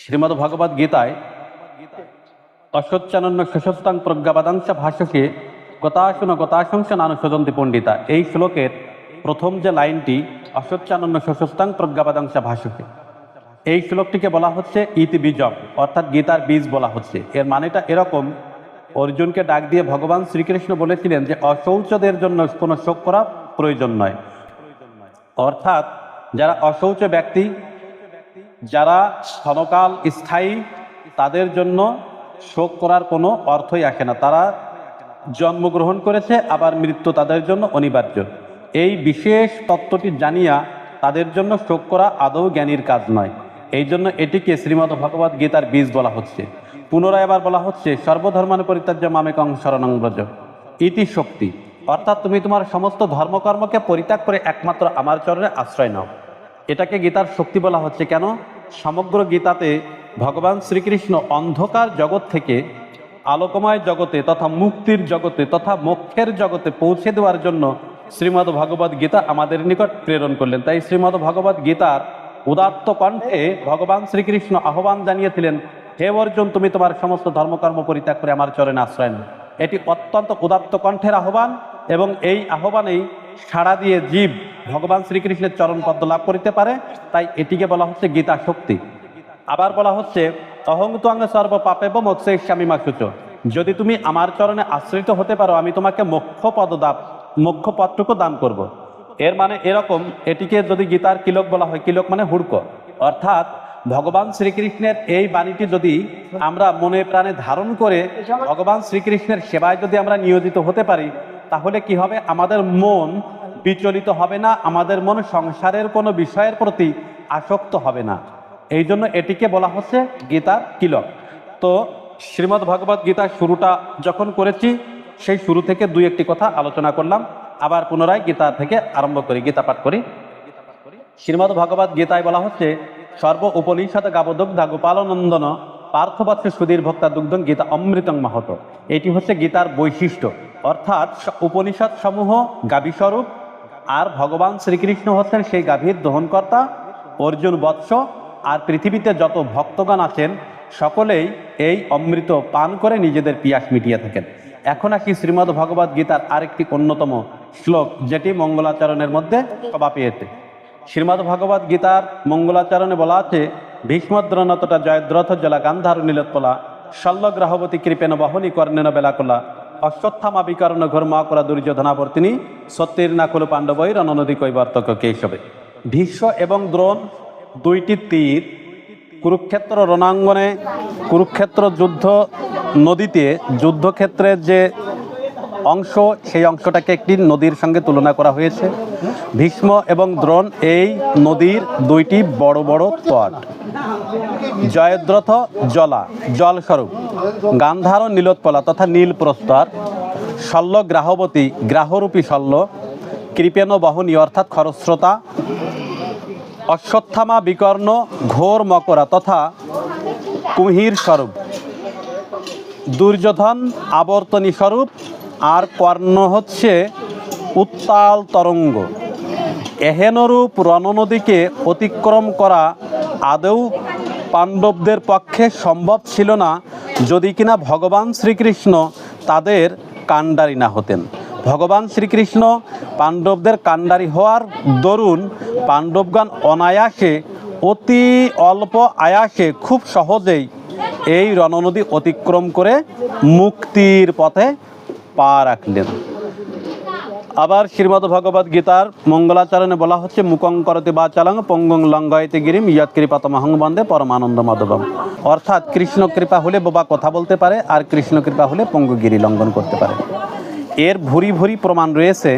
শ্রীমদ্ ভগবদ গীতায় অশ্বচ্চানন্য শশস্তাং প্রজ্ঞাবাদাংশ ভাষ্যকে গতাশুন গতাশংস নানুসজন্তি পণ্ডিতা। এই শ্লোকের প্রথম যে লাইনটি অশ্বচ্চানন্য শশস্তাং প্রজ্ঞাবাদাংশ ভাষ্যকে। এই শ্লোকটিকে বলা হচ্ছে ইতি বীজম, অর্থাৎ গীতার বীজ বলা হচ্ছে। এর মানেটা এরকম, অর্জুনকে ডাক দিয়ে ভগবান শ্রীকৃষ্ণ বলেছিলেন যে, অশৌচদের জন্য কোনো শোক করা প্রয়োজন নয়। অর্থাৎ যারা অশৌচ ব্যক্তি যারা ক্ষণকাল স্থায়ী, তাদের জন্য শোক করার কোনো অর্থই আসে না। তারা জন্মগ্রহণ করেছে, আবার মৃত্যু তাদের জন্য অনিবার্য। এই বিশেষ তত্ত্বটি জানিয়া তাদের জন্য শোক করা আদৌ জ্ঞানীর কাজ নয়। এই জন্য এটিকে শ্রীমদ ভগবত গীতার বীজ বলা হচ্ছে। পুনরায় আবার বলা হচ্ছে সর্বধর্মান পরিত্যাজ্য মামেকং শরণং ব্রজ। ইতি শক্তি। অর্থাৎ তুমি তোমার সমস্ত ধর্মকর্মকে পরিত্যাগ করে একমাত্র আমার চরণে আশ্রয় নাও। এটাকে গীতার শক্তি বলা হচ্ছে কেন? সমগ্র গীতাতে ভগবান শ্রীকৃষ্ণ অন্ধকার জগৎ থেকে আলোকময় জগতে তথা মুক্তির জগতে তথা মোক্ষের জগতে পৌঁছে দেওয়ার জন্য শ্রীমদ্ ভগবদ গীতা আমাদের নিকট প্রেরণ করলেন। তাই শ্রীমদ্ ভগবদ গীতার উদাত্ত কণ্ঠে ভগবান শ্রীকৃষ্ণ আহ্বান জানিয়েছিলেন, হে অর্জুন, তুমি তোমার সমস্ত ধর্মকর্ম পরিত্যাগ করে আমার চরণে আশ্রয় নাও। এটি অত্যন্ত উদাত্ত কণ্ঠের আহ্বান। এবং এই আহ্বানেই সাড়া দিয়ে জীব ভগবান শ্রীকৃষ্ণের চরণ পদ্ম লাভ করিতে পারে, তাই এটিকে বলা হচ্ছে গীতা শক্তি। আবার বলা হচ্ছে, অহং তুয়াঙ্গ সর্ব পাপে মোক্ষে স্বামী মাসুচ যদি তুমি আমার চরণে আশ্রিত হতে পারো, আমি তোমাকে মোক্ষ পদ দাপ মোক্ষ পদটুকু দান করব। এর মানে এরকম, এটিকে যদি গীতার কিলক বলা হয়, কিলক মানে হুড়ক। অর্থাৎ, ভগবান শ্রীকৃষ্ণের এই বাণীটি যদি আমরা মনে প্রাণে ধারণ করে, ভগবান শ্রীকৃষ্ণের সেবায় যদি আমরা নিয়োজিত হতে পারি তাহলে কি হবে? আমাদের মন বিচলিত হবে না, আমাদের মন সংসারের কোনো বিষয়ের প্রতি আসক্ত হবে না। এই জন্য এটিকে বলা হচ্ছে গীতার কিলক তো শ্রীমদ্ ভগবত গীতার শুরুটা যখন করেছি, সেই শুরু থেকে দুই একটি কথা আলোচনা করলাম। আবার পুনরায় গীতা থেকে আরম্ভ করি, গীতা পাঠ করি। শ্রীমদ্ ভগবত গীতায় বলা হচ্ছে, সর্ব উপনিষদ গাবদগ্ধা গোপালনন্দন পার্থবাচ্য সুধীর ভক্তা দুগ্ধ গীতা অমৃতং মাহত। এটি হচ্ছে গীতার বৈশিষ্ট্য। অর্থাৎ উপনিষদ সমূহ গাভীস্বরূপ, আর ভগবান শ্রীকৃষ্ণ হচ্ছেন সেই গাভীর দহনকর্তা, অর্জুন বৎস, আর পৃথিবীতে যত ভক্তগণ আছেন, সকলেই এই অমৃত পান করে নিজেদের পিয়াস মিটিয়ে থাকেন। এখন আসি শ্রীমদ্ ভগবত গীতার আরেকটি অন্যতম শ্লোক, যেটি মঙ্গলাচরণের মধ্যে সভা পেয়েছে। শ্রীমদ্ ভগবত গীতার মঙ্গলাচরণে বলা আছে, ভীষ্মদ্রণতটা জয়দ্রথ জলা গান্ধার নীলোৎপলা, শল্যগ্রহবতী কৃপেন বহনী কর্ণেন বেলাকুলা অশ্বত্থামা বিকারণ ঘর মা করা দুর্যোধনাবর্তিনী সত্যের না কুল পাণ্ডবই রণনদী কৈবার্তক্য কে হিসাবে ভীষ্ম এবং দ্রোণ দুইটি তীর, কুরুক্ষেত্র রণাঙ্গনে, কুরুক্ষেত্র যুদ্ধ নদীতে, যুদ্ধক্ষেত্রের যে অংশ, সেই অংশটাকে একটি নদীর সঙ্গে তুলনা করা হয়েছে। ভীষ্ম এবং দ্রোণ এই নদীর দুইটি বড় বড় তট। জয়দ্রথ জলা, জলস্বরূপ, গান্ধার নীলোৎপলা তথা নীল প্রস্তর, শল্য গ্রাহবতী, গ্রাহরূপী শল্য কৃপেন বহনী অর্থাৎ খরস্রোতা, অশ্বত্থামা বিকর্ণ ঘোর মকরা তথা কুহির স্বরূপ, দুর্যোধন আবর্তনী স্বরূপ আর কর্ণ হচ্ছে উত্তাল তরঙ্গ। এহেনরূপ রণনদীকে অতিক্রম করা আদৌ পাণ্ডবদের পক্ষে সম্ভব ছিল না, যদি কিনা ভগবান শ্রীকৃষ্ণ তাদের কাণ্ডারি না হতেন। ভগবান শ্রীকৃষ্ণ পাণ্ডবদের কাণ্ডারি হওয়ার দরুন পাণ্ডবগণ অনায়াসে, অতি অল্প আয়াসে খুব সহজেই এই রণনদী অতিক্রম করে মুক্তির পথে পা রাখলেন। আবার শ্রীমদ ভগবত গীতার মঙ্গলাচরণে বলা হচ্ছে, মুকং করতে বা চালাং পঙ্গং লঙ্ঘাইতে গিরিম ইয়াত কৃপাতমহং বন্দে পরমানন্দ মাধবম। অর্থাৎ কৃষ্ণ কৃপা হলে বোবা কথা বলতে পারে, আর কৃষ্ণ কৃপা হলে পঙ্গগিরি লঙ্ঘন করতে পারে। এর ভুরি ভুরি প্রমাণ রয়েছে,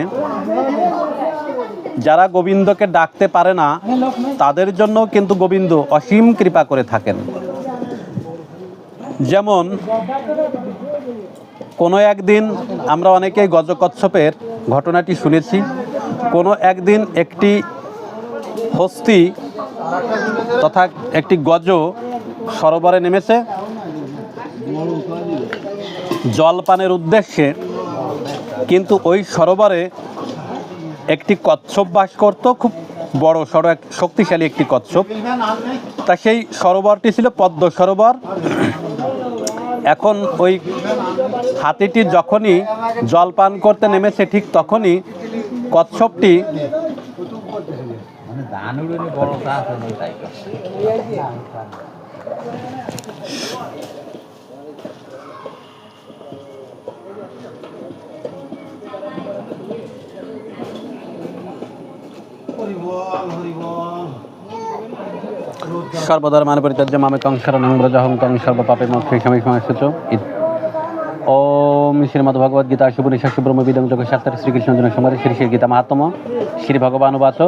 যারা গোবিন্দকে ডাকতে পারে না, তাদের জন্য কিন্তু গোবিন্দ অসীম কৃপা করে থাকেন। যেমন কোনো একদিন আমরা অনেকেই গজকচ্ছপের ঘটনাটি শুনেছি। কোনো একদিন একটি হস্তি তথা একটি গজ সরোবরে নেমেছে। জলপানের উদ্দেশ্যে কিন্তু ওই সরোবরে একটি কচ্ছপ বাস করত, খুব বড় সড়ো এক শক্তিশালী একটি কচ্ছপ। তা সেই সরোবরটি ছিল পদ্ম সরোবর। এখন ওই হাতিটি যখনই জল পান করতে নেমেছে ঠিক তখনই কচ্ছপটি মানে ধান উড়ে বড় গাছ আছে তাই সর্বদার মানে পরিচর্যা মামে কংসার নম্রজহং কং সর্বপাপে মোক্ষে সময় সময় সূচ ওম শ্রীমদ ভগবদ গীতা শুভনিশা শুভ্রম বিদং যোগ শাস্ত্র শ্রীকৃষ্ণ জন সমাধি শ্রী শ্রী গীতা মাহাত্ম শ্রী ভগবান বাচ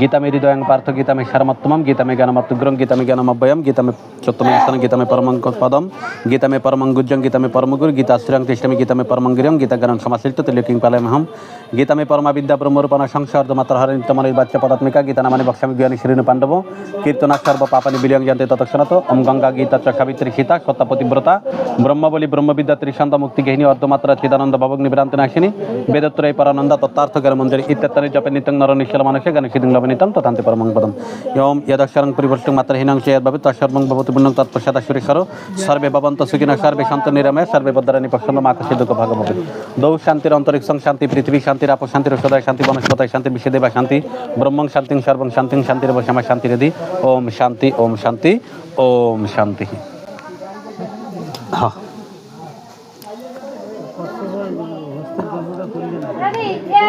গীতা মে হৃদয়ং পার্থ গীতা মে সারমত্তমম গীতা মে জ্ঞানমত্তুগ্রং গীতা মে জ্ঞানমব্যয়ম গীতা মে চত্তম স্থান গীতা মে পরমং পদম গীতা মে পরমং গুজ্জং গীতা মে পরমগুর গীতা শ্রীরং তিষ্ঠমি গীতা মে পরমং গিরং গীতা জ্ঞানং সমাশ্রিত তিলকিং পালয়মহম গীতা মে পরমা বিদ্যা ব্রহ্মরূপণ সংসার মাতর হরে নিত্যমন বাচ্চা পদাত্মিকা গীতা নামানি বক্সামি জ্ঞানী শ্রীণু পাণ্ডব কীর্তনা সর্ব পাপানি বিলিয়ং জানতে তৎক্ষণাত ওম গঙ্গা গীতা চ সাবিত্রী সীতা সত্যপতিব্রতা ব্রহ্মবলী ব্রহ্মবিদ্যা ত্রিশান্ত মুক্তি গেহিনী অর্ধমাত্রা চিদানন্দ ভবগ নিভ্রান্ত নাশিনী বেদত্রয় পরানন্দ তত্তার্থ জ্ঞান মঞ্জরি ইত্যাত্তানি জপে নিত্যং নর নিশ্চল মানসে জ্ঞান সিদ্ধিং লবনিতম তথান্তে পরমং পদম। ইয়ম যদক্ষরং পরিবর্তং মাত্রহীনং চেয়দ্ভাবে তৎসর্বং ভবতু পুণ্যং তৎপশ্চাৎ সুরেশ্বর সর্বে ভবন্ত সুখিন সর্বে শান্ত নিরাময়, সর্বে বদ্রানি পক্ষন্দ মাকসি দুঃখ ভাগবতী দৌ শান্তির অন্তরিক্ষং শান্তি পৃথিবী, শান্তির আপ শান্তির সদায়, শান্তি বনস্পতায়, শান্তি বিশ্বদেবা, শান্তি ব্রহ্মং শান্তিং সর্বং শান্তিং শান্তির বসামা শান্তিরেদি ওম শান্তি ওম শান্তি।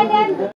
Hadi.